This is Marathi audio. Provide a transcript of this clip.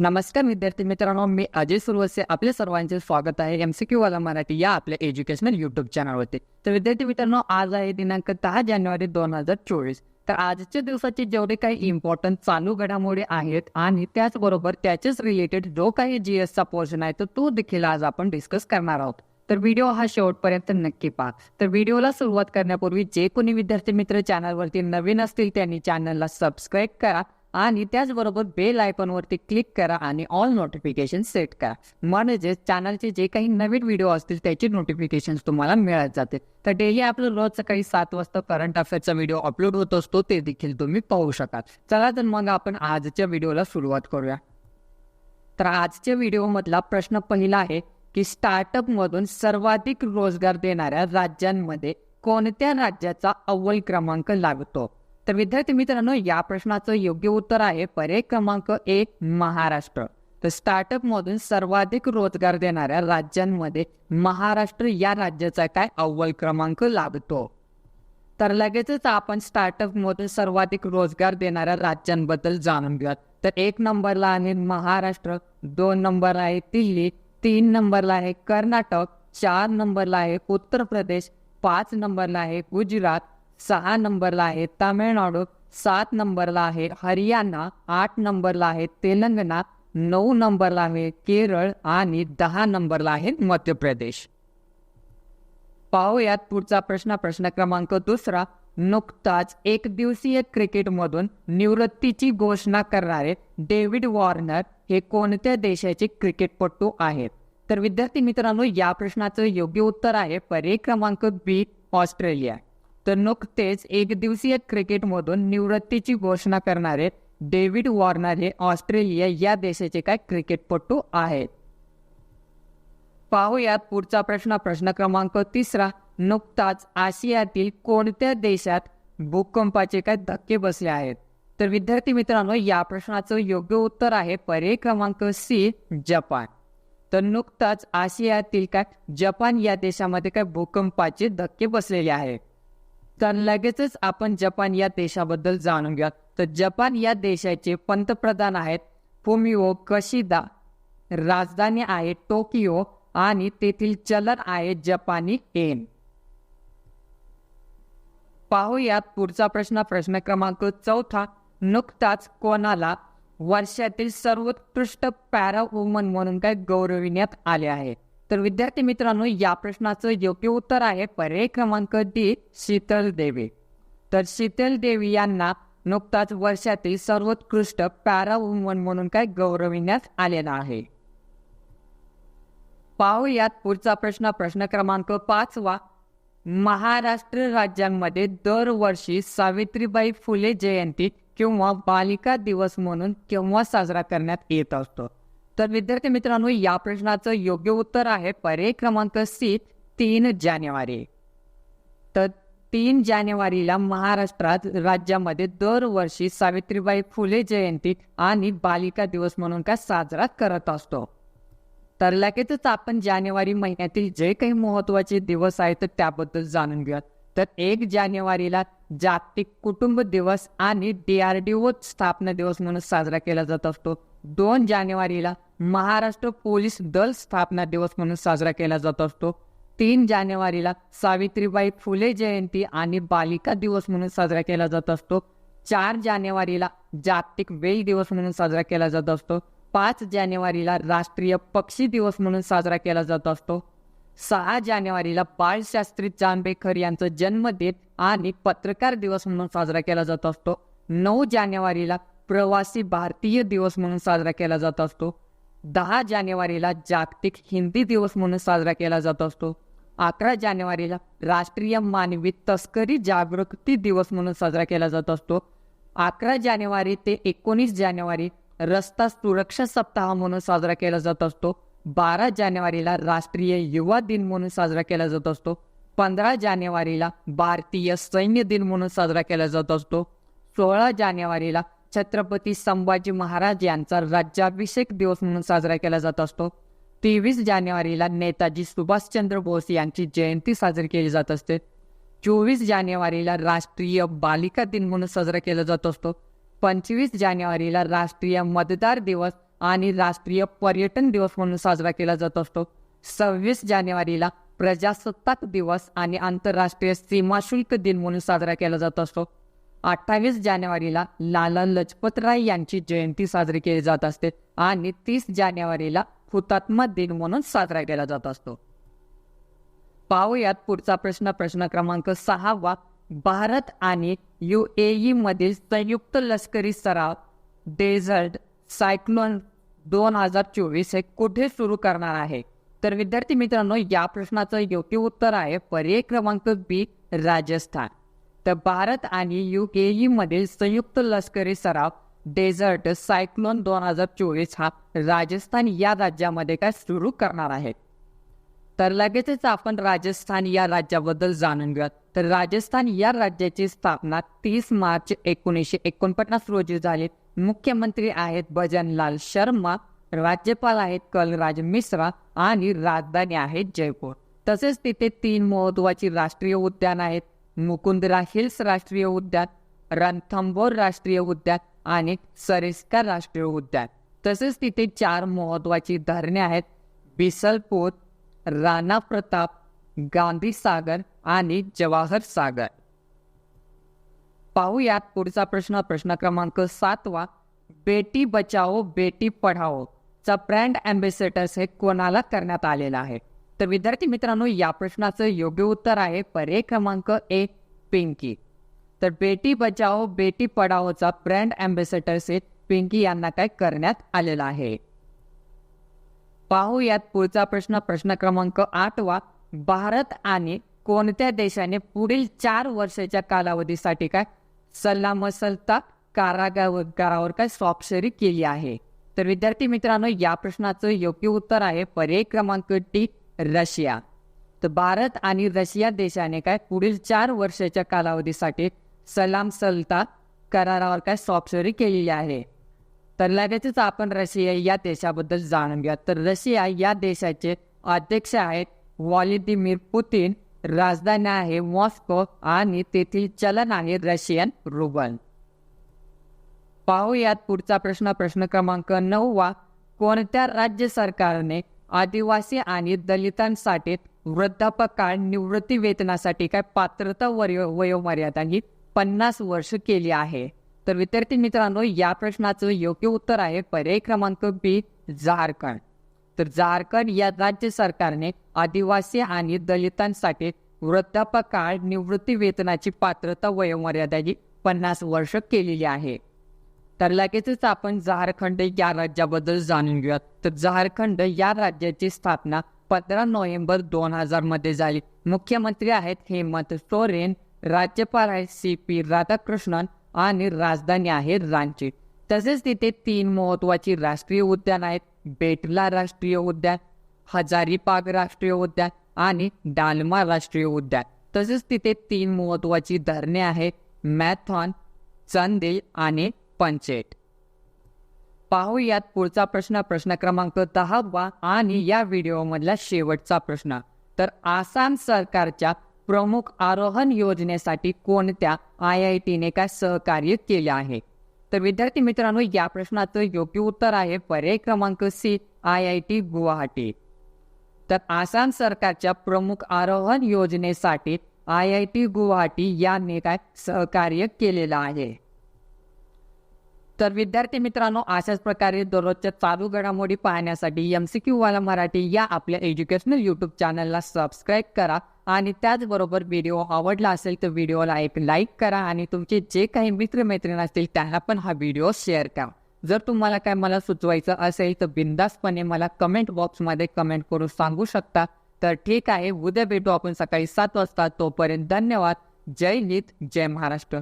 नमस्कार विद्यार्थी मित्रांनो मी अजय सुरवसे. आपले सर्वांचे स्वागत आहे एम सी क्यू वाला मराठी या आपल्या एज्युकेशनल युट्यूब चॅनलवरती तर विद्यार्थी मित्रांनो आज आहे दिनांक दहा जानेवारी दोन हजार चोवीस. तर आजच्या दिवसाचे जेवढे काही इम्पॉर्टंट चालू घडामोडी आहेत आणि त्याचबरोबर त्याचेच रिलेटेड जो काही जी एसचा पोर्शन आहे तर तो देखील आज आपण डिस्कस करणार आहोत. तर व्हिडिओ हा शेवटपर्यंत नक्की पहा. तर व्हिडिओला सुरुवात करण्यापूर्वी जे कोणी विद्यार्थी मित्र चॅनलवरती नवीन असतील त्यांनी चॅनलला सबस्क्राईब करा. आणि त्याचबरोबर बेल आयकॉनवरती क्लिक करा आणि ऑल नोटिफिकेशन सेट करा. म्हणजे चॅनलचे जे काही नवीन व्हिडिओ असतील त्याचे नोटिफिकेशन तुम्हाला मिळत जाते तर डेली आपलं रोज सकाळी सात वाजता करंट अफेअरचा व्हिडिओ अपलोड होत असतो ते देखील तुम्ही पाहू शकाल. चला तर मग आपण आजच्या व्हिडिओला सुरुवात करूया. तर आजच्या व्हिडिओमधला प्रश्न पहिला आहे की स्टार्टअपमधून सर्वाधिक रोजगार देणाऱ्या राज्यांमध्ये कोणत्या राज्याचा अव्वल क्रमांक लागतो? तर विद्यार्थी मित्रांनो या प्रश्नाचं योग्य उत्तर आहे पर्याय क्रमांक एक महाराष्ट्र. तर स्टार्टअप मधून सर्वाधिक रोजगार देणाऱ्या राज्यांमध्ये महाराष्ट्र या राज्याचा काय अव्वल क्रमांक लागतो? तर लगेचच आपण स्टार्टअप मधून सर्वाधिक रोजगार देणाऱ्या राज्यांबद्दल जाणून घेऊयात. तर एक नंबरला आहे महाराष्ट्र दोन नंबर आहे दिल्ली तीन नंबरला आहे कर्नाटक चार नंबरला आहे उत्तर प्रदेश पाच नंबरला आहे गुजरात सहा नंबरला आहे तामिळनाडू सात नंबरला आहे हरियाणा आठ नंबरला आहे तेलंगणा नऊ नंबरला आहे केरळ आणि दहा नंबरला आहे मध्य प्रदेश पाहूयात पुढचा प्रश्न प्रश्न क्रमांक दुसरा. नुकताच एक दिवसीय क्रिकेटमधून निवृत्तीची घोषणा करणारे डेव्हिड वॉर्नर हे कोणत्या देशाचे क्रिकेटपटू आहेत? तर विद्यार्थी मित्रांनो या प्रश्नाचं योग्य उत्तर आहे पर्याय क्रमांक बी ऑस्ट्रेलिया. तर नुकतेच एक दिवसीय क्रिकेटमधून निवृत्तीची घोषणा करणारे डेव्हिड वॉर्नर हे ऑस्ट्रेलिया या देशाचे काय क्रिकेटपटू आहेत. पाहूयात पुढचा प्रश्न प्रश्न क्रमांक तिसरा. नुकताच आशियातील कोणत्या देशात भूकंपाचे काय धक्के बसले आहेत? तर विद्यार्थी मित्रांनो या प्रश्नाचं योग्य उत्तर आहे पर्याय क्रमांक सी जपान. तर नुकताच आशियातील काय जपान या देशामध्ये काय भूकंपाचे धक्के बसलेले आहेत? तर लगेचच आपण जपान या देशाबद्दल जाणून घ्या तर जपान या देशाचे पंतप्रधान आहेत फुमिओ कशिदा. राजधानी आहे टोकियो आणि तेथील चलन आहे जपानी एन पाहूयात पुढचा प्रश्न. प्रश्न क्रमांक चौथा. नुकताच कोणाला वर्षातील सर्वोत्कृष्ट पॅरा वुमन म्हणून काय गौरविण्यात आले आहे? तर विद्यार्थी मित्रांनो या प्रश्नाचं योग्य उत्तर आहे पर्याय क्रमांक डी शीतल देवी. तर शीतल देवी यांना नुकताच वर्षातील सर्वोत्कृष्ट पॅरा वुमन म्हणून काय गौरविण्यात आलेला आहे. पाहूयात पुढचा प्रश्न प्रश्न क्रमांक पाचवा. महाराष्ट्र राज्यांमध्ये दरवर्षी सावित्रीबाई फुले जयंती किंवा बालिका दिवस म्हणून केव्हा साजरा करण्यात येत असतो? तर विद्यार्थी मित्रांनो या प्रश्नाचं योग्य उत्तर आहे पर्याय क्रमांक सी तीन जानेवारी. तर तीन जानेवारीला महाराष्ट्रात राज्यामध्ये दरवर्षी सावित्रीबाई फुले जयंती आणि बालिका दिवस म्हणून का साजरा करत असतो. तर लगेचच आपण जानेवारी महिन्यातील जे काही महत्त्वाचे दिवस आहेत त्याबद्दल जाणून घेऊयात. तर एक जानेवारीला जागतिक कुटुंब दिवस आणि डी आर डी ओ स्थापना दिवस म्हणून साजरा केला जात असतो. दोन जानेवारीला महाराष्ट्र पोलीस दल स्थापना दिवस म्हणून साजरा केला जात असतो. तीन जानेवारीला सावित्रीबाई फुले जयंती आणि बालिका दिवस म्हणून साजरा केला जात असतो. चार जानेवारीला जागतिक वेल दिवस म्हणून साजरा केला जात असतो. पाच जानेवारीला राष्ट्रीय पक्षी दिवस म्हणून साजरा केला जात असतो. सहा जानेवारीला बाळशास्त्री जांभेकर यांचा जन्मदिन आणि पत्रकार दिवस म्हणून साजरा केला जात असतो. नऊ जानेवारीला प्रवासी भारतीय दिवस म्हणून साजरा केला जात असतो. दहा जानेवारीला जागतिक हिंदी दिवस म्हणून साजरा केला जात असतो. अकरा जानेवारीला राष्ट्रीय मानवी तस्करी जागृती दिवस म्हणून साजरा केला जात असतो. अकरा जानेवारी ते एकोणीस जानेवारी रस्ता सुरक्षा सप्ताह म्हणून साजरा केला जात असतो. बारा जानेवारीला राष्ट्रीय युवा दिन म्हणून साजरा केला जात असतो. पंधरा जानेवारीला भारतीय सैन्य दिन म्हणून साजरा केला जात असतो. सोळा जानेवारीला छत्रपती संभाजी महाराज यांचा राज्याभिषेक दिवस म्हणून साजरा केला जात असतो. तेवीस जानेवारीला नेताजी सुभाषचंद्र बोस यांची जयंती साजरी केली जात असते. चोवीस जानेवारीला राष्ट्रीय बालिका दिन म्हणून साजरा केला जात असतो. पंचवीस जानेवारीला राष्ट्रीय मतदार दिवस आणि राष्ट्रीय पर्यटन दिवस म्हणून साजरा केला जात असतो. सव्वीस जानेवारीला प्रजासत्ताक दिवस आणि आंतरराष्ट्रीय सीमाशुल्क दिन म्हणून साजरा केला जात असतो. अठ्ठावीस जानेवारीला लाला लजपत राय यांची जयंती साजरी केली जात असते आणि तीस जानेवारीला हुतात्मा दिन म्हणून साजरा केला जात असतो. पाहूयात पुढचा प्रश्न प्रश्न क्रमांक सहावा भारत आणि यू ए मधील संयुक्त लष्करी सराव डेझर्ट सायक्लोन दोन हजार चोवीस हे कुठे सुरू करणार आहे? तर विद्यार्थी मित्रांनो या प्रश्नाचं योग्य उत्तर आहे पर्याय क्रमांक बी राजस्थान. तर भारत आणि युकेई मधील संयुक्त लष्करी सराव डेझर्ट सायक्लोन दोन हजार चोवीस हा राजस्थान या राज्यामध्ये काय सुरू करणार आहेत तर लगेचच आपण राजस्थान या राज्याबद्दल जाणून घेऊयात. तर राजस्थान या राज्याची स्थापना तीस मार्च एकोणीसशे एकोणपन्नास रोजी झाली. मुख्यमंत्री आहेत भजनलाल शर्मा राज्यपाल आहेत कलराज मिश्रा आणि राजधानी आहे जयपूर. तसेच तिथे तीन महत्वाची राष्ट्रीय उद्यान आहेत. मुकुंदरा हिल्स राष्ट्रीय उद्यान रणथंबोर राष्ट्रीय उद्यान आणि सरिस्का राष्ट्रीय उद्यान. तसेच तिथे चार महत्वाची धरणे आहेत. बिसलपूर राणा प्रताप गांधी सागर आणि जवाहर सागर. पाहूयात पुढचा प्रश्न. प्रश्न क्रमांक सातवा बेटी बचाओ बेटी पढाओ चा ब्रँड अँबेसेडर्स हे कोणाला करण्यात आलेला आहे? तर विद्यार्थी मित्रांनो या प्रश्नाचं योग्य उत्तर आहे पर्याय क्रमांक एक पिंकी. तर बेटी बचाओ बेटी पढाओचा ब्रँड अँबॅसेडर्स पिंकी यांना काय करण्यात आलेला आहे? पाहूयात पुढचा प्रश्न. प्रश्न क्रमांक आठवा. भारत आणि कोणत्या देशाने पुढील चार वर्षाच्या कालावधीसाठी काय सल्लामसलता कारागारावर काय स्वाक्षरी केली आहे? तर विद्यार्थी मित्रांनो या प्रश्नाचं योग्य उत्तर आहे पर्याय क्रमांक टी रशिया. तर भारत आणि रशिया देशाने काय पुढील चार वर्षाच्या कालावधीसाठी सलाम सलता करारावर काय स्वाक्षरी केलेली आहे? तर लगेचच आपण रशिया या देशाबद्दल जाणून घ्या तर रशिया या देशाचे अध्यक्ष आहेत व्लादिमीर पुतीन राजधानी आहे मॉस्को आणि तेथील चलन आहे रशियन रुबल. पाहूयात पुढचा प्रश्न प्रश्न क्रमांक नववा. कोणत्या राज्य सरकारने आदिवासी आणि दलितांसाठी वृद्धापकाळ निवृत्ती वेतनासाठी काय पात्रता वय वयोमर्यादा ही पन्नास वर्ष केली आहे. तर विद्यार्थी मित्रांनो या प्रश्नाचं योग्य उत्तर आहे पर्याय क्रमांक बी झारखंड. तर झारखंड या राज्य सरकारने आदिवासी आणि दलितांसाठी वृद्धापकाळ निवृत्ती वेतनाची पात्रता वयोमर्यादा ही पन्नास वर्ष केलेली आहे. तर लगेचच आपण झारखंड या राज्याबद्दल जाणून घेऊयात. तर झारखंड या राज्याची स्थापना पंधरा नोव्हेंबर दोन हजारमध्ये झाली. मुख्यमंत्री आहेत हेमंत सोरेन राज्यपाल आहेत सी पी राधाकृष्णन आणि राजधानी आहे रांची. तसेच तिथे तीन महत्वाची राष्ट्रीय उद्यान आहेत. बेटला राष्ट्रीय उद्यान हजारीबाग राष्ट्रीय उद्यान आणि डालमा राष्ट्रीय उद्यान. तसेच तिथे तीन महत्वाची धरणे आहेत. मॅथॉन चंदेल आणि पंचेट. पाहूयात पुढचा प्रश्न. प्रश्न क्रमांक दहावा आणि या व्हिडिओमधला शेवटचा प्रश्न. तर आसाम सरकारच्या प्रमुख आरोहण योजनेसाठी कोणत्या आय आय टीने काय सहकार्य केले आहे? तर विद्यार्थी मित्रांनो या प्रश्नाचं योग्य उत्तर आहे पर्याय क्रमांक C I I T Guwahati. तर आसाम सरकारच्या प्रमुख आरोहण योजनेसाठी आय आय टी गुवाहाटी याने काय सहकार्य केलेलं आहे? तर विद्यार्थी मित्रांनो अशाच प्रकारे दररोजच्या चालू घडामोडी पाहण्यासाठी एम सी क्यू वाला मराठी या आपल्या एज्युकेशनल यूट्यूब चॅनलला सबस्क्राईब करा. आणि त्याचबरोबर व्हिडिओ आवडला असेल तर व्हिडिओला एक लाईक करा आणि तुमचे जे काही मित्रमैत्रिणी असतील त्यांना पण हा व्हिडिओ शेअर करा. जर तुम्हाला काय मला सुचवायचं असेल तर बिंदासपणे मला कमेंट बॉक्समध्ये कमेंट करून सांगू शकता. तर ठीक आहे उद्या भेटू आपण सकाळी सात वाजता. तोपर्यंत धन्यवाद. जय हिंद जय महाराष्ट्र.